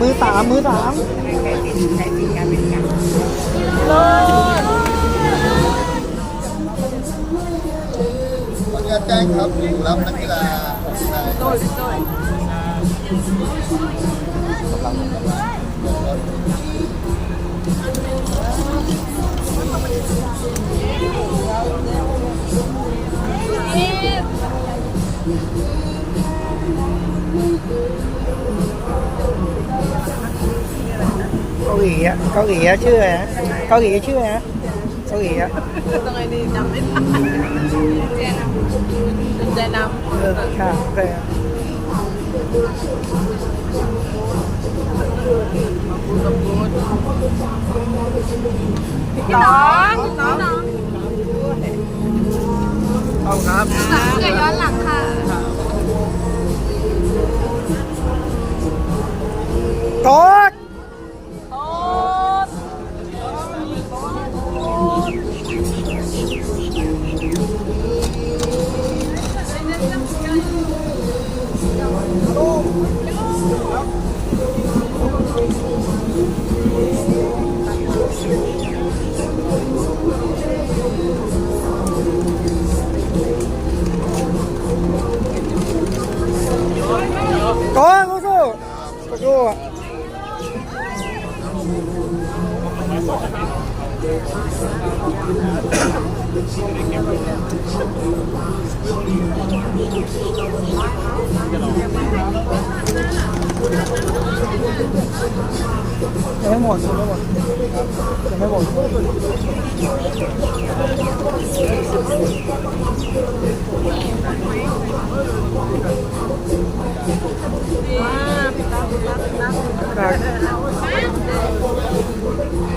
มือสามมือสามขออนุญาตแจ้งครับรับนักกีฬาในเกา หลีอะเกาหลีอะชื่ออะไรนะเกาหลีชื่ออะไรนะเกาหลีอะตรงไหนดีจำไม่ได้เจนำเออค่ะโอเคน้องน้องน้องต้องครับเกิดย้อนหลังค่ะกด 아, 무서워. 무서워. ยังไม่หมดยังไม่หมดยังไม่หมด ว้าพี่ตาพี่ตาพี่ตา ครับ